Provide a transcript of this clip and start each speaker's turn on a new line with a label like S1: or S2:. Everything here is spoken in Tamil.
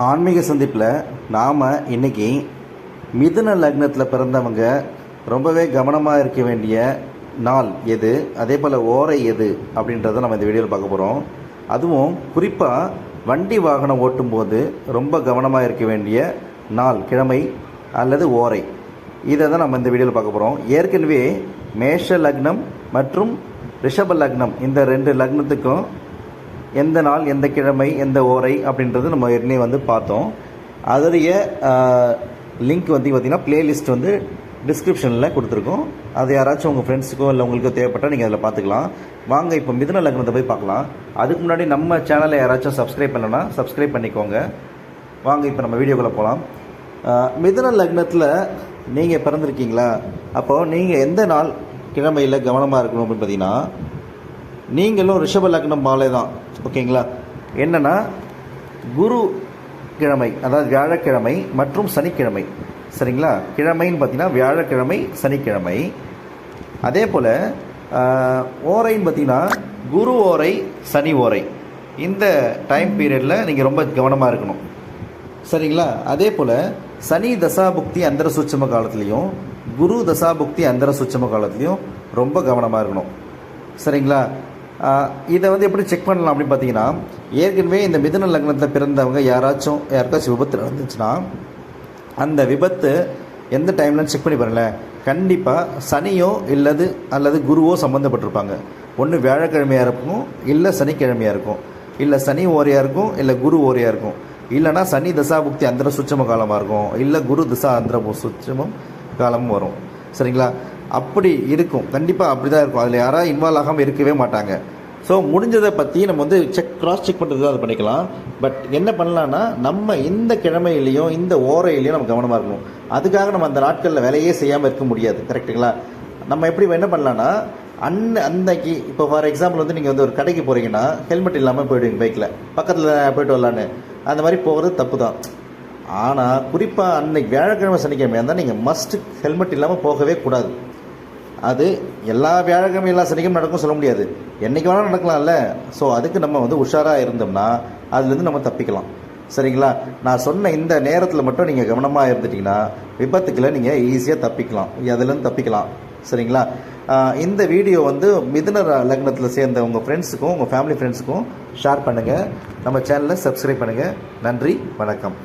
S1: ஆன்மீக சந்திப்பில் நாம் இன்னைக்கு மிதுன லக்னத்தில் பிறந்தவங்க ரொம்பவே கவனமாக இருக்க வேண்டிய நாள் எது? அதே போல் ஓரை எது? அப்படின்றத நம்ம இந்த வீடியோவில் பார்க்க போகிறோம் அதுவும் குறிப்பாக வண்டி வாகனம் ஓட்டும்போது ரொம்ப கவனமாக இருக்க வேண்டிய நாள் கிழமை அல்லது ஓரை. இதை தான் நம்ம இந்த வீடியோவில் பார்க்க போகிறோம் ஏற்கனவே மேஷ லக்னம் மற்றும் ரிஷப லக்னம் இந்த ரெண்டு லக்னத்துக்கும் எந்த நாள் எந்த கிழமை எந்த ஓரை அப்படின்றது நம்ம ஏற்கனவே வந்து பார்த்தோம். அதோடைய லிங்க் வந்து பார்த்திங்கன்னா பிளேலிஸ்ட் வந்து டிஸ்கிரிப்ஷனில் கொடுத்துருக்கோம். அது யாராச்சும் உங்கள் ஃப்ரெண்ட்ஸுக்கோ இல்லை உங்களுக்கோ தேவைப்பட்டால் நீங்கள் அதில் பார்த்துக்கலாம். வாங்க இப்போ மிதுன லக்னத்தை போய் பார்க்கலாம். அதுக்கு முன்னாடி நம்ம சேனலை யாராச்சும் சப்ஸ்கிரைப் பண்ணலன்னா சப்ஸ்கிரைப் பண்ணிக்கோங்க. வாங்க இப்போ நம்ம வீடியோக்குள்ளே போகலாம் மிதுன லக்னத்தில் நீங்கள் பிறந்திருக்கீங்களா? அப்போது நீங்கள் எந்த நாள் கிழமையில் கவனமாக இருக்கணும் அப்படின்னு பார்த்தீங்கன்னா நீங்களும் ரிஷப லக்னம் மாலை தான் ஓகேங்களா? என்னென்னா குரு கிழமை அதாவது வியாழக்கிழமை மற்றும் சனிக்கிழமை சரிங்களா? கிழமைன்னு பார்த்தீங்கன்னா வியாழக்கிழமை சனிக்கிழமை. அதே போல் ஓரைன்னு பார்த்தீங்கன்னா குரு ஓரை சனி ஓரை. இந்த டைம் பீரியடில் நீங்கள் ரொம்ப கவனமாக இருக்கணும். சரிங்களா? அதே போல் சனி தசாபுக்தி அந்தர சூட்சம காலத்துலேயும் குரு தசாபுக்தி அந்தர சூட்சம காலத்துலேயும் ரொம்ப கவனமாக இருக்கணும். சரிங்களா? இதை வந்து எப்படி செக் பண்ணலாம் அப்படின்னு பார்த்தீங்கன்னா ஏற்கனவே இந்த மிதுன லக்னத்தில் பிறந்தவங்க யாராச்சும் யாருக்காச்சும் விபத்து நடந்துச்சுன்னா அந்த விபத்து எந்த டைம்லன்னு செக் பண்ணி பாருங்களேன். கண்டிப்பாக சனியோ இல்லது அல்லது குருவோ சம்மந்தப்பட்டிருப்பாங்க ஒன்று வியாழக்கிழமையாக இருக்கும் இல்லை சனிக்கிழமையாக இருக்கும். இல்லை சனி ஓரையாக இருக்கும் இல்லை குரு ஓரையாக இருக்கும். இல்லைனா சனி தசாபுக்தி அந்தர சுச்சம காலமாக இருக்கும். இல்லை குரு திசா அந்தர சுச்சமம் காலமும் வரும். சரிங்களா? அப்படி இருக்கும். கண்டிப்பாக அப்படி தான் இருக்கும். அதில் யாராவது இன்வால்வ் ஆகாமல் இருக்கவே மாட்டாங்க. ஸோ முடிஞ்சதை பற்றி நம்ம வந்து செக் க்ராஸ் செக் பண்ணுறது தான் அது பண்ணிக்கலாம். பட் என்ன பண்ணலான்னா நம்ம இந்த கிழமையிலையும் இந்த ஓரையிலையும் நம்ம கவனமாக இருக்கணும். அதுக்காக நம்ம அந்த நாட்களில் வேலையே செய்யாமல் இருக்க முடியாது. கரெக்டுங்களா நம்ம எப்படி என்ன பண்ணலான்னா அன் அன்னைக்கு இப்போ ஃபார் எக்ஸாம்பிள் வந்து நீங்கள் வந்து ஒரு கடைக்கு போகிறீங்கன்னா ஹெல்மெட் இல்லாமல் போயிடுவீங்க பைக்கில் பக்கத்தில் போயிட்டு வரலான்னு. அந்த மாதிரி போகிறது தப்பு தான் ஆனால் குறிப்பாக அன்னைக்கு வியாழக்கிழமை சனிக்கிழமையாக இருந்தால் நீங்கள் மஸ்ட் ஹெல்மெட் இல்லாமல் போகவே கூடாது. அது எல்லா வியாழக்கிழமை எல்லா சனிக்கும் நடக்கும் சொல்ல முடியாது. என்றைக்கு வேணாலும் நடக்கலாம்ல. ஸோ அதுக்கு நம்ம வந்து உஷாராக இருந்தோம்னா அதுலேருந்து நம்ம தப்பிக்கலாம். சரிங்களா? நான் சொன்ன இந்த நேரத்தில் மட்டும் நீங்கள் கவனமாக இருந்துட்டீங்கன்னா விபத்துக்களை நீங்கள் ஈஸியாக தப்பிக்கலாம். அதுலேருந்து தப்பிக்கலாம்? சரிங்களா? இந்த வீடியோ வந்து மிதுன லக்னத்தில் சேர்ந்த உங்கள் ஃப்ரெண்ட்ஸுக்கும் உங்கள் ஃபேமிலி ஃப்ரெண்ட்ஸுக்கும் ஷேர் பண்ணுங்கள் நம்ம சேனலை சப்ஸ்கிரைப் பண்ணுங்கள் நன்றி வணக்கம்.